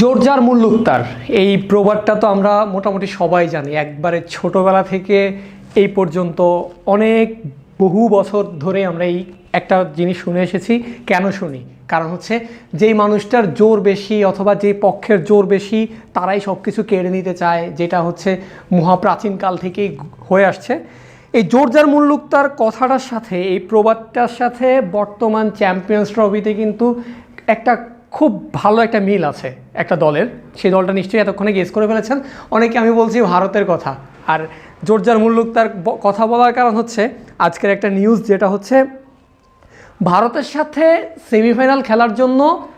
জোরজার মুল্লুকতার এই প্রবাদটা তো আমরা মোটামুটি সবাই জানি। একবারে ছোটবেলা থেকে এই পর্যন্ত অনেক বহু বছর ধরে আমরা এই একটা জিনিস শুনে এসেছি, কেন শুনি? কারণ হচ্ছে যেই মানুষটার জোর বেশি অথবা যেই পক্ষের জোর বেশি, তারাই সব কিছু কেড়ে নিতে চায়, যেটা হচ্ছে মহাপ্রাচীনকাল থেকেই হয়ে আসছে। এই জোরজার মুল্লুকতার কথাটার সাথে, এই প্রবাদটার সাথে বর্তমান চ্যাম্পিয়ন্স ট্রফিতে কিন্তু একটা খুব ভালো একটা মিল আছে একটা দলের। সেই দলটা নিশ্চয়ই এতক্ষণে গেস করে ফেলেছেন। অনেকে আমি বলছি ভারতের কথা। আর জোরজার মুল্লুকতার তার কথা বলার কারণ হচ্ছে আজকের একটা নিউজ যেটা হচ্ছে ভারতের সাথে সেমিফাইনাল খেলার জন্য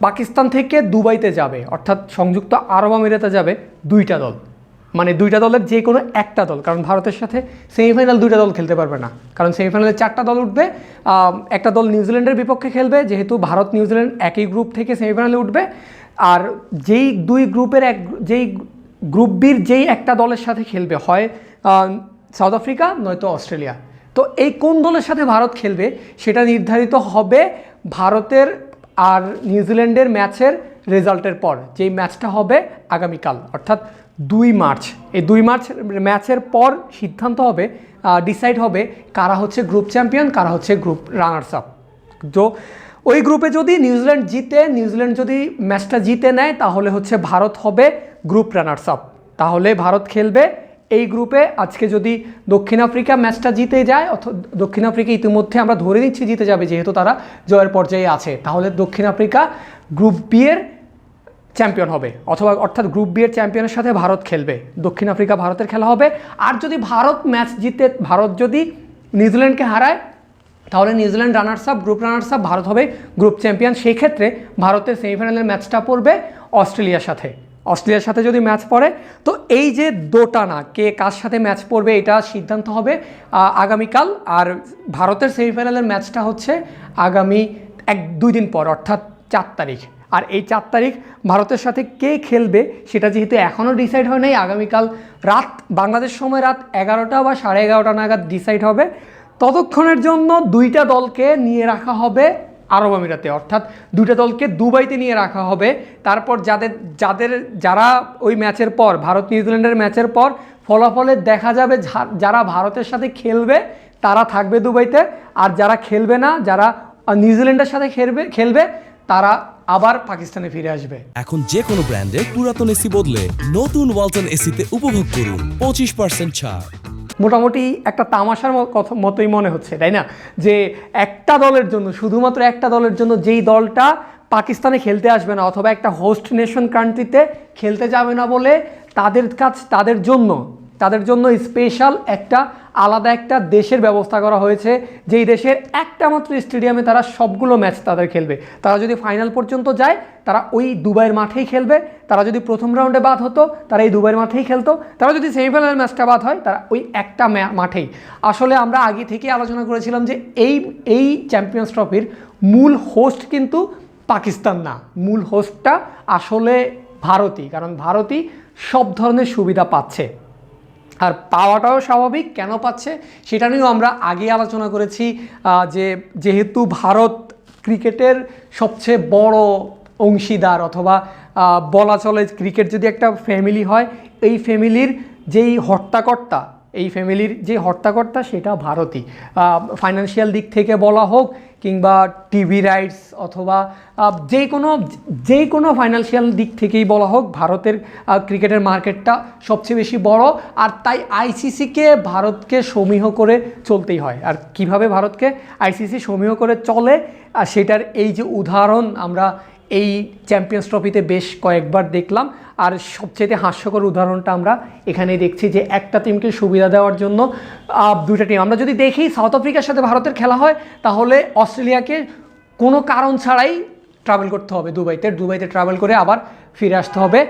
পাকিস্তান থেকে দুবাইতে যাবে। অর্থাৎ সংযুক্ত আরব আমিরাতে যাবে দুইটা দল। মানে দুইটা দলের যে কোনো একটা দল, কারণ ভারতের সাথে সেমিফাইনাল দুইটা দল খেলতে পারবে না। কারণ সেমিফাইনালে চারটা দল উঠবে একটা দল নিউজিল্যান্ডের বিপক্ষে খেলবে, যেহেতু ভারত নিউজিল্যান্ড একই গ্রুপ থেকে সেমিফাইনালে উঠবে। আর যেই দুই গ্রুপের এক যেই গ্রুপ বির যেই একটা দলের সাথে খেলবে হয় সাউথ আফ্রিকা নয়তো অস্ট্রেলিয়া তো এই কোন দলের সাথে ভারত খেলবে সেটা নির্ধারিত হবে ভারতের আর নিউজিল্যান্ডের ম্যাচের রেজাল্টের পর। যেই ম্যাচটা হবে আগামীকাল, অর্থাৎ দুই মার্চ। এই দুই মার্চ ম্যাচের পর সিদ্ধান্ত হবে ডিসাইড হবে কারা হচ্ছে গ্রুপ চ্যাম্পিয়ন কারা হচ্ছে গ্রুপ রানার্স আপ তো ওই গ্রুপে যদি নিউজিল্যান্ড জিতে, নিউজিল্যান্ড যদি ম্যাচটা জিতে নেয়, তাহলে হচ্ছে ভারত হবে গ্রুপ রানার্স আপ তাহলে ভারত খেলবে এই গ্রুপে আজকে যদি দক্ষিণ আফ্রিকা ম্যাচটা জিতে যায় অথবা দক্ষিণ আফ্রিকা ইতিমধ্যে আমরা ধরে নিচ্ছি জিতে যাবে, যেহেতু তারা জয়ের পর্যায়ে আছে। তাহলে দক্ষিণ আফ্রিকা গ্রুপ বি এর চ্যাম্পিয়ন হবে। অথবা অর্থাৎ গ্রুপ বি এর চ্যাম্পিয়নের সাথে ভারত খেলবে। দক্ষিণ আফ্রিকা ভারতের খেলা হবে। আর যদি ভারত ম্যাচ জিতে, ভারত যদি নিউজিল্যান্ডকে হারায়, তাহলে New Zealand runners up group runners up Bharat হবে গ্রুপ চ্যাম্পিয়ন সেই ক্ষেত্রে ভারতের সেমিফাইনালের ম্যাচটা পড়বে অস্ট্রেলিয়ার সাথে। অস্ট্রেলিয়ার সাথে যদি ম্যাচ পড়ে, তো এই যে দোটানা, কে কার সাথে ম্যাচ পড়বে, এটা সিদ্ধান্ত হবে আগামীকাল। আর ভারতের সেমিফাইনালের ম্যাচটা হচ্ছে আগামী এক, দুই দিন পর, অর্থাৎ চার তারিখ। আর এই চার তারিখ ভারতের সাথে কে খেলবে সেটা যেহেতু এখনও ডিসাইড হয় নাই, আগামীকাল রাত বাংলাদেশ সময় রাত এগারোটা বা সাড়ে এগারোটা নাগাদ ডিসাইড হবে। ততক্ষণের জন্য দুইটা দলকে নিয়ে রাখা হবে আরব আমিরাতে। অর্থাৎ দুইটা দলকে দুবাইতে নিয়ে রাখা হবে। তারপর যাদের যাদের, যারা ওই ম্যাচের পর, ভারত নিউজিল্যান্ডের ম্যাচের পর ফলাফলে দেখা যাবে যারা ভারতের সাথে খেলবে তারা থাকবে দুবাইতে। আর যারা খেলবে না, যারা নিউজিল্যান্ডের সাথে খেলবে খেলবে তারা আবার পাকিস্তানে ফিরে আসবে। এখন যে কোনো ব্র্যান্ডের পুরাতন এসি বদলে নতুন ওয়ালটন এসিতে উপভোগ করুন পঁচিশ পার্সেন্ট ছাড়। মোটামুটি একটা তামাশার কথা মতোই মনে হচ্ছে তাই না? যে একটা দলের জন্য শুধুমাত্র একটা দলের জন্য যেই দলটা পাকিস্তানে খেলতে আসবে না অথবা একটা হোস্ট নেশন কান্ট্রিতে খেলতে যাবে না বলে তাদের কাছ তাদের জন্য তাদের জন্য স্পেশাল একটা, আলাদা একটা দেশের ব্যবস্থা করা হয়েছে, যেই দেশের একটা মাত্র স্টেডিয়ামে তারা সবগুলো ম্যাচ তাদের খেলবে। তারা যদি ফাইনাল পর্যন্ত যায়, তারা ওই দুবাইয়ের মাঠেই খেলবে। তারা যদি প্রথম রাউন্ডে বাদ হতো, তারা এই দুবাইয়ের মাঠেই খেলতো। তারা যদি সেমিফাইনাল ম্যাচটা বাদ হয়, তারা ওই একটা মাঠেই। আসলে আমরা আগে থেকে আলোচনা করেছিলাম যে এই এই চ্যাম্পিয়ন্স ট্রফির মূল হোস্ট কিন্তু পাকিস্তান না। মূল হোস্টটা আসলে ভারতই, কারণ ভারতই সব ধরনের সুবিধা পাচ্ছে। আর পাওয়াটাও স্বাভাবিক, কেন পাচ্ছে সেটা নিয়েও আমরা আগে আলোচনা করেছি যে যেহেতু ভারত ক্রিকেটের সবচেয়ে বড় অংশীদার অথবা বলা চলে ক্রিকেট যদি একটা ফ্যামিলি হয়, এই ফ্যামিলির যেই হর্তাকর্তা এই ফ্যামিলির যে হর্তাকর্তা সেটা ভারতই ফাইন্যান্সিয়াল দিক থেকে বলা হোক কিংবা টিভি রাইটস অথবা যে কোনো যে কোনো ফাইন্যান্সিয়াল দিক থেকেই বলা হোক ভারতের ক্রিকেটের মার্কেটটা সবচেয়ে বেশি বড় আর তাই আইসিসিকে ভারতকে সমীহ করে চলতেই হয়। আর কীভাবে ভারতকে আইসিসি সমীহ করে চলে আর সেটার এই যে উদাহরণ আমরা এই চ্যাম্পিয়ন্স ট্রফিতে বেশ কয়েকবার দেখলাম। আর সবচেয়ে হাস্যকর উদাহরণটা আমরা এখানে দেখছি যে একটা টিমকে সুবিধা দেওয়ার জন্য দুইটা টিম আমরা যদি দেখি সাউথ আফ্রিকার সাথে ভারতের খেলা হয়, তাহলে অস্ট্রেলিয়াকে কোনো কারণ ছাড়াই ট্রাভেল করতে হবে দুবাইতে। দুবাইতে ট্রাভেল করে আবার ফিরে আসতে হবে।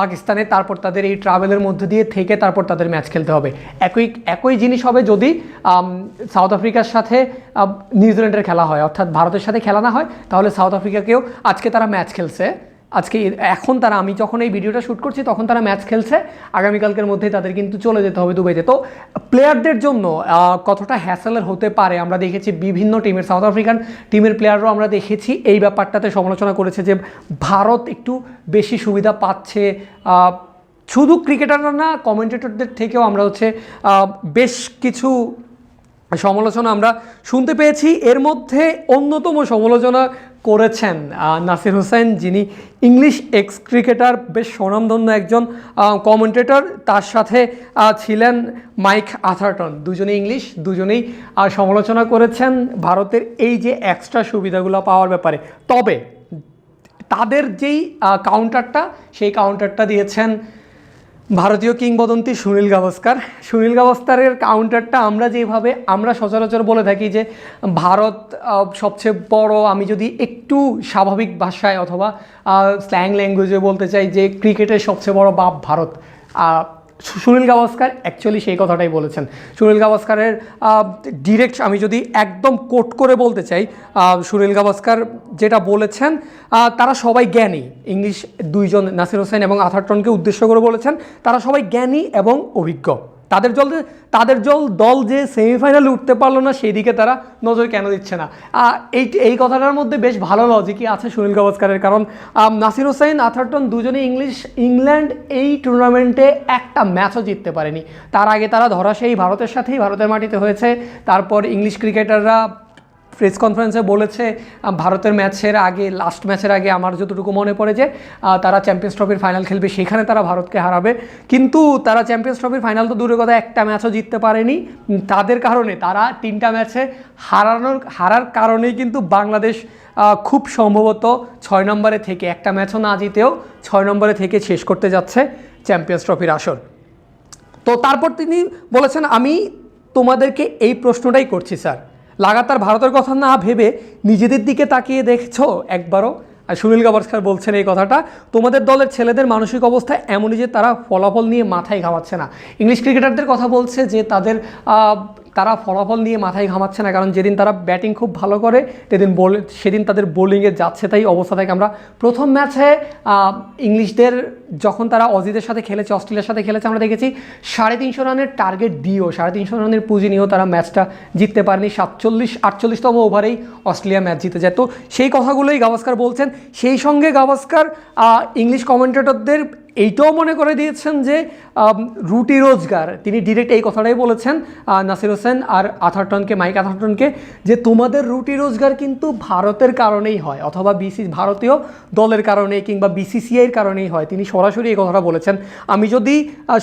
পাকিস্তানে, তারপর তাদের এই ট্রাভেলের মধ্যে দিয়ে থেকে তারপর তাদের ম্যাচ খেলতে হবে। একই একই জিনিস হবে যদি সাউথ আফ্রিকার সাথে নিউজিল্যান্ডের খেলা হয়। অর্থাৎ ভারতের সাথে খেলা না হয়, তাহলে সাউথ আফ্রিকাকেও আজকে তারা ম্যাচ খেলছে। আজকে এখন তারা, আমি যখন এই ভিডিওটা শ্যুট করছি, তখন তারা ম্যাচ খেলছে। আগামীকালকের মধ্যে তাদের কিন্তু চলে যেতে হবে দুবাইতে। তো প্লেয়ারদের জন্য কতটা হ্যাসেলের হতে পারে? আমরা দেখেছি বিভিন্ন টিমের সাউথ আফ্রিকান টিমের প্লেয়াররাও আমরা দেখেছি এই ব্যাপারটাতে সমালোচনা করেছে যে ভারত একটু বেশি সুবিধা পাচ্ছে। শুধু ক্রিকেটাররা না কমেন্টেটরদের থেকেও আমরা হচ্ছে বেশ কিছু সমালোচনা আমরা শুনতে পেয়েছি। এর মধ্যে অন্যতম সমালোচনা করেছেন নাসির হোসেন, যিনি ইংলিশ এক্স ক্রিকেটার, বেশ স্বনামধন্য একজন কমেন্টেটর তার সাথে ছিলেন মাইক আথারটন। দুজনেই ইংলিশ, দুজনেই সমালোচনা করেছেন। ভারতের এই যে এক্সট্রা সুবিধাগুলো পাওয়ার ব্যাপারে, তবে তাদের যেই কাউন্টারটা সেই কাউন্টারটা দিয়েছেন ভারতীয় কিংবদন্তি সুনীল গাভাস্কার। সুনীল গাভাস্কারের কাউন্টারটা আমরা যেভাবে, আমরা সচরাচর বলে থাকি যে, ভারত সবচেয়ে বড়, আমি যদি একটু স্বাভাবিক ভাষায় অথবা স্ল্যাং ল্যাঙ্গুয়েজে বলতে চাই যে ক্রিকেটের সবচেয়ে বড় বাপ ভারত। সুনীল গাভাস্কার অ্যাকচুয়ালি সেই কথাটাই বলেছেন। সুনীল গাভাস্কারের ডিরেক্ট আমি যদি একদম কোট করে বলতে চাই সুনীল গাভাস্কার যেটা বলেছেন তারা সবাই জ্ঞানী। ইংলিশ দুইজন নাসির হোসেন এবং আথারটনকে উদ্দেশ্য করে বলেছেন, তারা সবাই জ্ঞানী এবং অভিজ্ঞ। তাদের জল তাদের জল দল যে সেমিফাইনালে উঠতে পারল না সেই দিকে তারা নজর কেন দিচ্ছে না? এই এই কথাটার মধ্যে বেশ ভালো লজিকই আছে সুনীল গাভাস্কারের, কারণ নাসির হোসেন, আথারটন দুজনে ইংলিশ, ইংল্যান্ড এই টুর্নামেন্টে একটা ম্যাচও জিততে পারেনি। তার আগে তারা ধরা সেই ভারতের সাথেই ভারতের মাটিতে হয়েছে। তারপর ইংলিশ ক্রিকেটাররা প্রেস কনফারেন্সে বলেছে ভারতের ম্যাচের আগে লাস্ট ম্যাচের আগে আমার যতটুকু মনে পড়ে যে তারা চ্যাম্পিয়ন্স ট্রফির ফাইনাল খেলবে, সেখানে তারা ভারতকে হারাবে। কিন্তু তারা চ্যাম্পিয়ন্স ট্রফির ফাইনাল তো দূরের কথা, একটা ম্যাচও জিততে পারেনি। তাদের কারণে তারা তিনটা ম্যাচে হারানোর, হারার কারণেই কিন্তু বাংলাদেশ খুব সম্ভবত ছয় নম্বরে থেকে, একটা ম্যাচও না জিতেও ছয় নম্বরে থেকে শেষ করতে যাচ্ছে চ্যাম্পিয়ন্স ট্রফির আসর। তো তারপর তিনি বলেছেন, আমি তোমাদেরকে এই প্রশ্নটাই করছি স্যার লাগাতার ভারতের কথা না ভেবে নিজেদের দিকে তাকিয়ে দেখছ একবারও? আর সুনীল গাভাস্কার বলছেন এই কথাটা, তোমাদের দলের ছেলেদের মানসিক অবস্থা এমনই যে তারা ফলাফল নিয়ে মাথায় ঘামাচ্ছে না। ইংলিশ ক্রিকেটারদের কথা বলছে যে তাদের তারা ফলাফল নিয়ে মাথায় ঘামাচ্ছে না, কারণ যেদিন তারা ব্যাটিং খুব ভালো করে, সেদিন বল, সেদিন তাদের বোলিংয়ে যাচ্ছে তাই অবস্থা থেকে। আমরা প্রথম ম্যাচে ইংলিশদের যখন তারা অজিদের সাথে খেলেছে, অস্ট্রেলিয়ার সাথে খেলেছে, আমরা দেখেছি সাড়ে তিনশো রানের টার্গেট দিয়েও, সাড়ে তিনশো রানের পুঁজি নিয়েও তারা ম্যাচটা জিততে পারেনি। সাতচল্লিশ, আটচল্লিশতম ওভারেই অস্ট্রেলিয়া ম্যাচ জিতে যায়। তো সেই কথাগুলোই গাভাস্কার বলছেন। সেই সঙ্গে গাভাস্কার ইংলিশ কমেন্টেটরদের এইটাও মনে করে দিয়েছেন যে রুটি রোজগার। তিনি ডিরেক্ট এই কথাটাই বলেছেন নাসির হোসেন আর আথারটনকে, মাইক আথারটনকে, যে তোমাদের রুটি রোজগার কিন্তু ভারতের কারণেই হয়, অথবা বিসি ভারতীয় দলের কারণে কিংবা বিসিসিআইয়ের কারণেই হয়। তিনি সরাসরি এই কথাটা বলেছেন। আমি যদি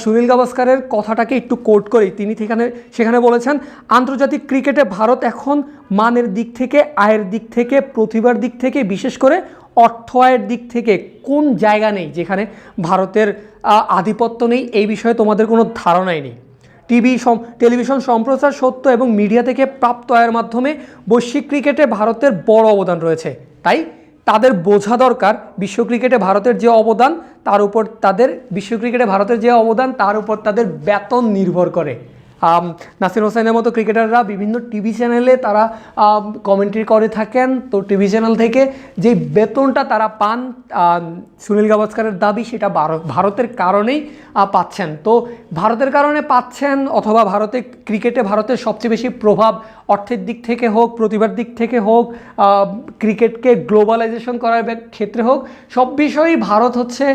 সুনীল গাভাস্কারের কথাটাকে একটু কোট করি, তিনি সেখানে সেখানে বলেছেন, আন্তর্জাতিক ক্রিকেটে ভারত এখন মানের দিক থেকে, আয়ের দিক থেকে, প্রতিভার দিক থেকে, বিশেষ করে অর্থ আয়ের দিক থেকে কোন জায়গা নেই যেখানে ভারতের আধিপত্য নেই, এই বিষয়ে তোমাদের কোনো ধারণাই নেই। টিভি টেলিভিশন সম্প্রচার সত্য এবং মিডিয়া থেকে প্রাপ্ত আয়ের মাধ্যমে বৈশ্বিক ক্রিকেটে ভারতের বড় অবদান রয়েছে। তাই তাদের বোঝা দরকার বিশ্ব ক্রিকেটে ভারতের যে অবদান, তার উপর তাদের, বিশ্ব ক্রিকেটে ভারতের যে অবদান, তার উপর তাদের বেতন নির্ভর করে। নাসির হোসেনের মতো ক্রিকেটাররা বিভিন্ন টিভি চ্যানেলে তারা কমেন্ট্রি করে থাকেন। তো টিভি চ্যানেল থেকে যে বেতনটা তারা পান সুনীল গাভাস্কারের দাবি সেটা ভারত- ভারতের কারণেই পাচ্ছেন। তো ভারতের কারণে পাচ্ছেন অথবা ভারতে, ক্রিকেটে ভারতের সবচেয়ে বেশি প্রভাব অর্থের দিক থেকে হোক, প্রতিভার দিক থেকে হোক ক্রিকেটকে গ্লোবালাইজেশন করার ক্ষেত্রে হোক, সব বিষয়েই ভারত হচ্ছে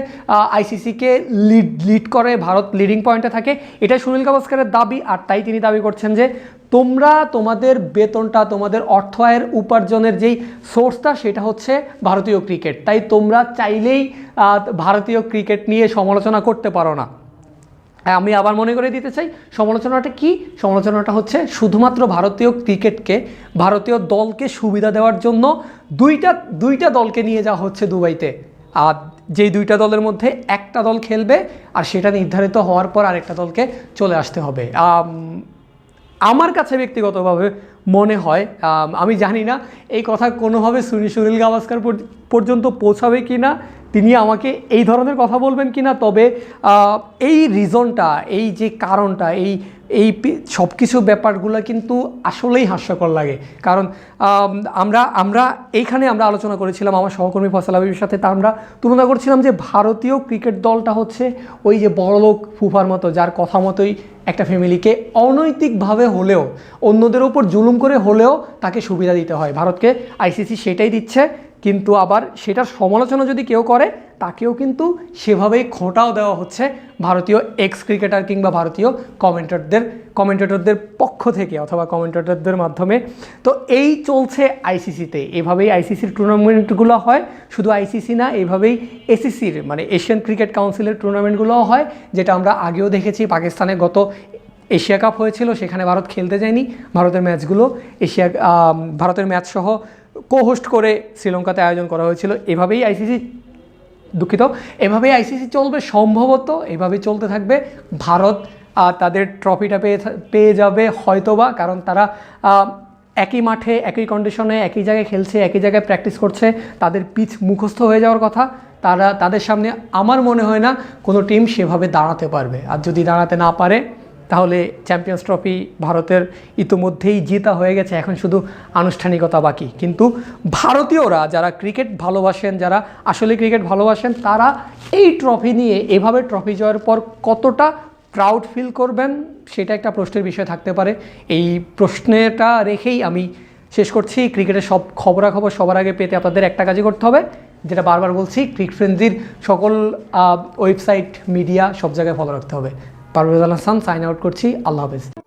আইসিসিকে লিড লিড করে, ভারত লিডিং পয়েন্টে থাকে। এটা সুনীল গাভাস্কারের দাবি, আর তাই তিনি দাবি করছেন যে তোমরা তোমাদের বেতনটা, তোমাদের অর্থ আয়ের উপার্জনের যেই সোর্সটা সেটা হচ্ছে ভারতীয় ক্রিকেট তাই তোমরা চাইলেই ভারতীয় ক্রিকেট নিয়ে সমালোচনা করতে পারো না। আমি আবার মনে করে দিতে চাই, সমালোচনাটা কি? সমালোচনাটা হচ্ছে শুধুমাত্র ভারতীয় ক্রিকেটকে, ভারতীয় দলকে সুবিধা দেওয়ার জন্য দুইটা দুইটা দলকে নিয়ে যাওয়া হচ্ছে দুবাইতে। আর যেই দুইটা দলের মধ্যে একটা দল খেলবে আর সেটা নির্ধারিত হওয়ার পর আরেকটা দলকে চলে আসতে হবে। আমার কাছে ব্যক্তিগতভাবে মনে হয়, আমি জানি না, এই কথা কোনোভাবে সুনীল সুনীল গাভাস্কার পর- পর্যন্ত পৌঁছাবে কি না তিনি আমাকে এই ধরনের কথা বলবেন কি না তবে এই রিজনটা এই যে কারণটা, এই এই সব কিছু ব্যাপারগুলো কিন্তু আসলেই হাস্যকর লাগে। কারণ আমরা আমরা এইখানে আমরা আলোচনা করেছিলাম, আমার সহকর্মী ফসল হাবিবের সাথে, তা আমরা তুলনা করছিলাম যে ভারতীয় ক্রিকেট দলটা হচ্ছে ওই যে বড়লোক ফুফার মতো, যার কথা মতোই একটা ফ্যামিলিকে অনৈতিকভাবে হলেও, অন্যদের ওপর জুলুম করে হলেও তাকে সুবিধা দিতে হয়। ভারতকে আইসিসি সেটাই দিচ্ছে কিন্তু আবার সেটার সমালোচনা যদি কেউ করে, তাকেও কিন্তু সেভাবেই খোঁটাও দেওয়া হচ্ছে ভারতীয় এক্স ক্রিকেটার কিংবা ভারতীয় কমেন্টারদের কমেন্টেটরদের পক্ষ থেকে অথবা কমেন্টেটরদের মাধ্যমে। তো এই চলছে আইসিসিতে এভাবেই আইসিসির টুর্নামেন্টগুলো হয়। শুধু আইসিসি না এইভাবেই এসিসির মানে এশিয়ান ক্রিকেট কাউন্সিলের টুর্নামেন্টগুলোও হয়, যেটা আমরা আগেও দেখেছি। পাকিস্তানে গত এশিয়া কাপ হয়েছিল, সেখানে ভারত খেলতে যায়নি। ভারতের ম্যাচগুলো এশিয়া ভারতের ম্যাচ সহ কো হোস্ট করে শ্রীলঙ্কাতে আয়োজন করা হয়েছিল। এভাবেই আইসিসি দুঃখিত। এভাবেই আইসিসি চলবে সম্ভবত। এভাবেই চলতে থাকবে। ভারত তাদের ট্রফিটা পেয়ে পেয়ে যাবে হয়তোবা, কারণ তারা একই মাঠে, একই কন্ডিশনে একই জায়গায় খেলছে, একই জায়গায় প্র্যাকটিস করছে। তাদের পিচ মুখস্থ হয়ে যাওয়ার কথা। তারা, তাদের সামনে আমার মনে হয় না কোনো টিম সেভাবে দাঁড়াতে পারবে। আর যদি দাঁড়াতে না পারে তাহলে চ্যাম্পিয়ন্স ট্রফি ভারতের ইতোমধ্যেই জেতা হয়ে গেছে, এখন শুধু আনুষ্ঠানিকতা বাকি। কিন্তু ভারতীয়রা যারা ক্রিকেট ভালোবাসেন, যারা আসলে ক্রিকেট ভালোবাসেন, তারা এই ট্রফি নিয়ে এভাবে ট্রফি জয়ের পর কতটা প্রাউড ফিল করবেন, সেটা একটা প্রশ্নের বিষয় থাকতে পারে। এই প্রশ্নটা রেখেই আমি শেষ করছি। ক্রিকেটের সব খবরাখবর সবার আগে পেতে আপনাদের একটা কাজই করতে হবে, যেটা বারবার বলছি ক্রিক ফ্রেন্সির সকল ওয়েবসাইট মিডিয়া সব জায়গায় ফলো রাখতে হবে। পারভেজ আল হাসান সাইন আউট করছি। আল্লাহ হাফেজ।